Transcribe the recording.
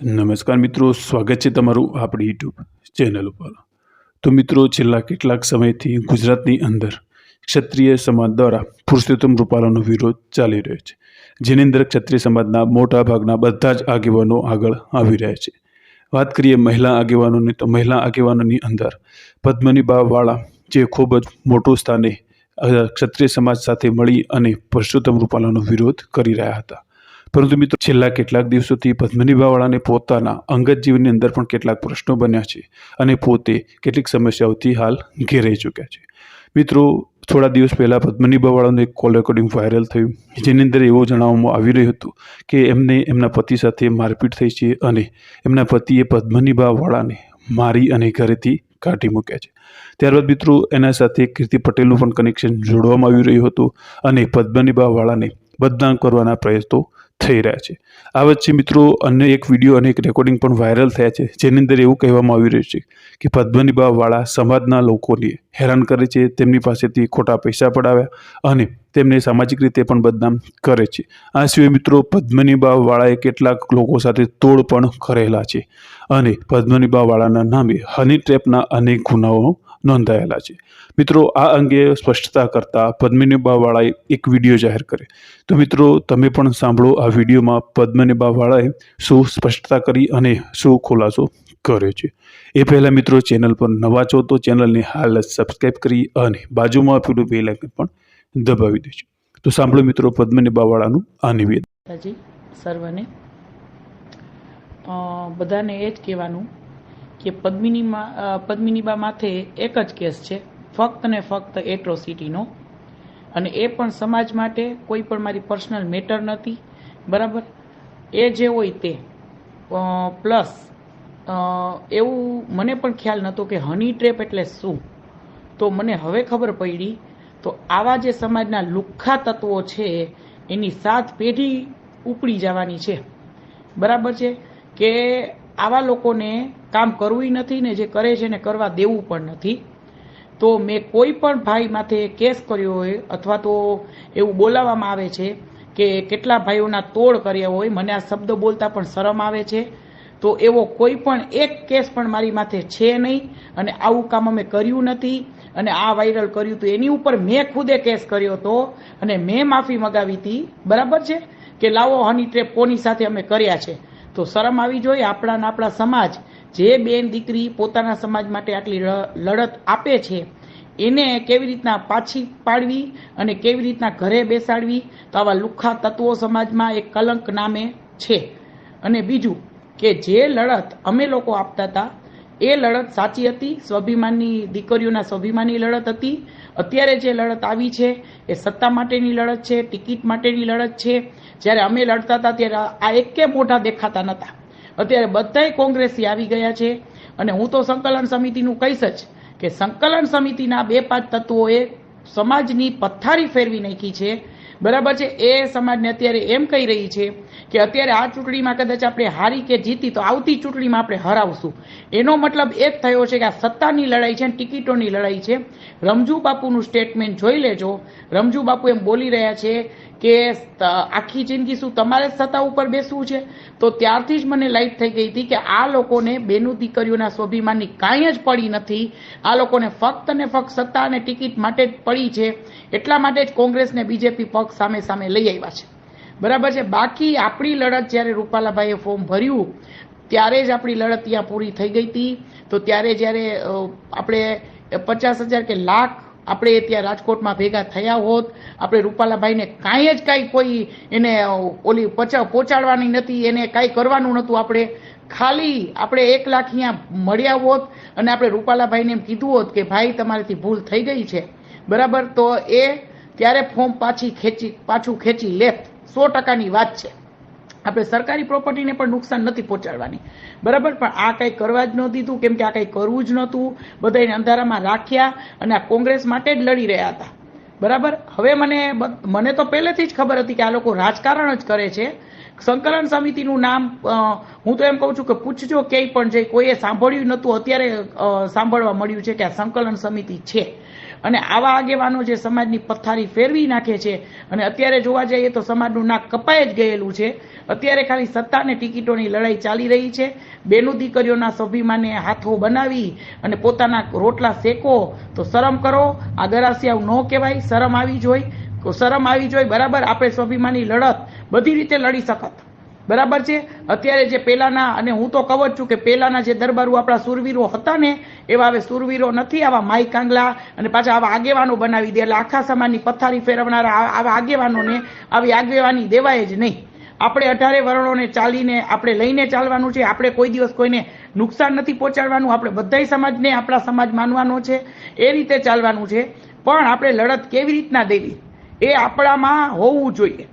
નમસ્કાર મિત્રો, સ્વાગત છે તમારું આપણી યુટ્યુબ ચેનલ ઉપર. તો મિત્રો, છેલ્લા કેટલાક સમયથી ગુજરાતની અંદર ક્ષત્રિય સમાજ દ્વારા પુરુષોત્તમ રૂપાલાનો વિરોધ ચાલી રહ્યો છે, જેની અંદર ક્ષત્રિય સમાજના મોટા ભાગના બધા જ આગેવાનો આગળ આવી રહ્યા છે. વાત કરીએ મહિલા આગેવાનોની, તો મહિલા આગેવાનોની અંદર પદ્મનીબાવાળા જે ખૂબ જ મોટું સ્થાને ક્ષત્રિય સમાજ સાથે મળી અને પુરુષોત્તમ રૂપાલાનો વિરોધ કરી રહ્યા હતા. પરંતુ મિત્રો, છેલ્લા કેટલાક દિવસોથી પદ્મનીભાવાળાને પોતાના અંગત જીવનની અંદર પણ કેટલાક પ્રશ્નો બન્યા છે અને પોતે કેટલીક સમસ્યાઓથી હાલ ઘેરાઈ ચૂક્યા છે. મિત્રો, થોડા દિવસ પહેલાં પદ્મનીભાવાળાનું એક કોલ રેકોર્ડિંગ વાયરલ થયું, જેની અંદર એવું જણાવવામાં આવી રહ્યું હતું કે એમને એમના પતિ સાથે મારપીટ થઈ છે અને એમના પતિએ પદ્મનીભાવાળાને મારી અને ઘરેથી કાઢી મૂક્યા છે. ત્યારબાદ મિત્રો, એના સાથે કીર્તિ પટેલનું પણ કનેક્શન જોડવામાં આવી રહ્યું હતું અને પદ્મનીભાવાળાને બદનામ કરવાના પ્રયત્નો થઈ રહ્યા છે. આ વચ્ચે મિત્રો અન્ય એક વીડિયો અને એક રેકોર્ડિંગ પણ વાયરલ થયા છે, જેની અંદર એવું કહેવામાં આવી રહ્યું છે કે પદ્મનીબાવાળા સમાજના લોકોને હેરાન કરે છે, તેમની પાસેથી ખોટા પૈસા પડાવ્યા અને તેમને સામાજિક રીતે પણ બદનામ કરે છે. આ સિવાય મિત્રો પદ્મનીબાવાળાએ કેટલાક લોકો સાથે તોડ પણ કરેલા છે અને પદ્મનીબા વાળાના નામે હની ટ્રેપના અનેક ગુનાઓ નોંધાયેલા છે. મિત્રો, આ અંગે સ્પષ્ટતા કરતા પદ્મિનીબા વાળાએ એક વીડિયો જાહેર કરે તો મિત્રો, તમે પણ સાંભળો આ વિડીયોમાં પદ્મનીબા વાળાએ શું સ્પષ્ટતા કરી અને શું ખુલાસો કર્યો છે. એ પહેલાં મિત્રો, ચેનલ પર નવા છો તો ચેનલને હાલ સબસ્ક્રાઈબ કરી અને બાજુમાં આપેલું બે લાઇકન પણ દબાવી દેજો. તો સાંભળો મિત્રો પદ્મનીબા વાળાનું આ નિવેદન. સર્વને. બધાને એ જ કહેવાનું કે પદ્મિનીમાં પદ્મિનીબા માથે એક જ કેસ છે, ફક્ત ને ફક્ત એટ્રોસિટીનો. અને એ પણ સમાજ માટે કોઈ પણ મારી પર્સનલ મેટર નથી, બરાબર? એ જે હોય તે. પ્લસ એવું મને પણ ખ્યાલ નહોતો કે હની ટ્રેપ એટલે શું? તો મને હવે ખબર પડી, તો આવા જે સમાજના લુખ્ખા તત્વો છે, એની સાત પેઢી ઉપડી જવાની છે. બરાબર છે? કે આવા લોકોને કામ કરવું નથી ને જે કરે છે ને કરવા દેવું પણ નથી. તો મેં કોઈ પણ ભાઈ માથે કેસ કર્યો હોય અથવા તો એવું બોલાવવામાં આવે છે કે કેટલા ભાઈઓના તોડ કર્યા હોય, મને આ શબ્દ બોલતા પણ શરમ આવે છે. તો એવો કોઈ પણ એક કેસ પણ મારી માથે છે નહીં અને આવું કામ અમે કર્યું નથી અને આ વાયરલ કર્યું હતું એની ઉપર મેં ખુદે કેસ કર્યો હતો અને મેં માફી મગાવી હતી. બરાબર છે? કે લાવો હની ટ્રેપ કોની સાથે અમે કર્યા છે? તો શરમ આવી જોઈએ આપણા આપણા સમાજ જે બેન દીકરી પોતાના સમાજ માટે આટલી લડત આપે છે, એને કેવી રીતના પાછી પાડવી અને કેવી રીતના ઘરે બેસાડવી, તો આવા લુખ્ખા તત્વો સમાજમાં એક કલંક નામે છે. અને બીજું કે જે લડત અમે લોકો આપતા હતા, એ લડત સાચી હતી, સ્વાભિમાનની દીકરીઓના સ્વાભિમાનની લડત હતી. અત્યારે જે લડત આવી છે, એ સત્તા માટેની લડત છે, ટિકિટ માટેની લડત છે. જ્યારે અમે લડતા હતા, ત્યારે આ એકે મોઢા દેખાતા નહોતા અત્યારે બધાય કોંગ્રેસી આવી ગયા છે. અને હું તો સંકલન સમિતિનું કહીશ જ કે સંકલન સમિતિના બે પાંચ તત્વોએ સમાજની પથ્થારી ફેરવી નાખી છે. બરાબર છે? એ સમાજને અત્યારે એમ કહી રહી છે કે અત્યારે આ ચૂંટણીમાં કદાચ આપણે હારી કે જીતી તો આવતી ચૂંટણીમાં આપણે હરાવશું. એનો મતલબ એ જ થયો છે કે આ સત્તાની લડાઈ છે અને ટિકિટોની લડાઈ છે. રમજુ બાપુનું સ્ટેટમેન્ટ જોઈ લેજો. રમજુ બાપુ એમ બોલી રહ્યા છે કે આખી જિંદગી શું તમારે સત્તા ઉપર બેસવું છે? તો ત્યારથી જ મને લાઈટ થઈ ગઈ હતી કે આ લોકોને બેનું દીકરીઓના સ્વાભિમાનની કાંઈ જ પડી નથી. આ લોકોને ફક્ત ને ફક્ત સત્તા અને ટિકિટ માટે જ પડી છે. એટલા માટે જ કોંગ્રેસ ને બીજેપી પક્ષ સામે સામે લઈ આવ્યા છે. બરાબર છે? બાકી આપણી લડત જ્યારે રૂપાલાભાઈએ ફોર્મ ભર્યું, ત્યારે જ આપણી લડત ત્યાં પૂરી થઈ ગઈ હતી. તો ત્યારે જ્યારે આપણે પચાસ હજાર કે લાખ આપણે ત્યાં રાજકોટમાં ભેગા થયા હોત, આપણે રૂપાલાભાઈને કાંઈ જ કાંઈ કોઈ એને ઓલી પચા, પહોંચાડવાની નથી, એને કાંઈ કરવાનું નહોતું. આપણે ખાલી, આપણે એક લાખ અહીંયા મળ્યા હોત અને આપણે રૂપાલાભાઈને એમ કીધું હોત કે, ભાઈ, તમારાથી ભૂલ થઈ ગઈ છે. બરાબર? તો એ ત્યારે ફોર્મ પાછી ખેંચી, પાછું ખેંચી લે સો ટકાની વાત છે. આપણે સરકારી પ્રોપર્ટીને પણ નુકસાન નથી પહોંચાડવાની. બરાબર? પણ આ કંઈ કરવા જ ન દીધું, કેમ કે આ કંઈ કરવું જ નહોતું. બધાને અંધારામાં રાખ્યા અને આ કોંગ્રેસ માટે જ લડી રહ્યા હતા. બરાબર? હવે મને મને તો પહેલેથી જ ખબર હતી કે આ લોકો રાજકારણ જ કરે છે. સંકલન સમિતિનું નામ હું તો એમ કહું છું કે પૂછજો ક્યાંય પણ જઈ કોઈએ સાંભળ્યું નહોતું, અત્યારે સાંભળવા મળ્યું છે કે આ સંકલન સમિતિ છે. અને આવા આગેવાનો જે સમાજની પથારી ફેરવી નાખે છે અને અત્યારે જોવા જઈએ તો સમાજનું નાક કપાઈ જ ગયેલું છે. અત્યારે ખાલી સત્તા અને ટિકિટોની લડાઈ ચાલી રહી છે. બેનું દીકરીઓના સ્વાભિમાને હાથો બનાવી અને પોતાના રોટલા શેકો. તો શરમ કરો, આ ગરાસિયાવ ન કહેવાય શરમ આવી જોઈએ શરમ આવી જોઈએ બરાબર આપણે સ્વાભિમાની લડત બધી રીતે લડી શકત. બરાબર છે? અત્યારે જે પહેલાંના અને હું તો કહું જ છું કે પહેલાંના જે દરબારો આપણા સુરવીરો હતા ને, એવા હવે સુરવીરો નથી, આવા માઈ કાંગલા અને પાછા આવા આગેવાનો બનાવી દે. એટલે આખા સમાજની પથારી ફેરવનારા આવા આગેવાનોને આવી આગેવાની દેવાય જ નહીં. આપણે અઢારે વર્ણોને ચાલીને, આપણે લઈને ચાલવાનું છે. આપણે કોઈ દિવસ કોઈને નુકસાન નથી પહોંચાડવાનું. આપણે બધાય સમાજને આપણા સમાજ માનવાનો છે. એ રીતે ચાલવાનું છે. પણ આપણે લડત કેવી રીતના દેવી? એ આપણામાં હોવું જોઈએ.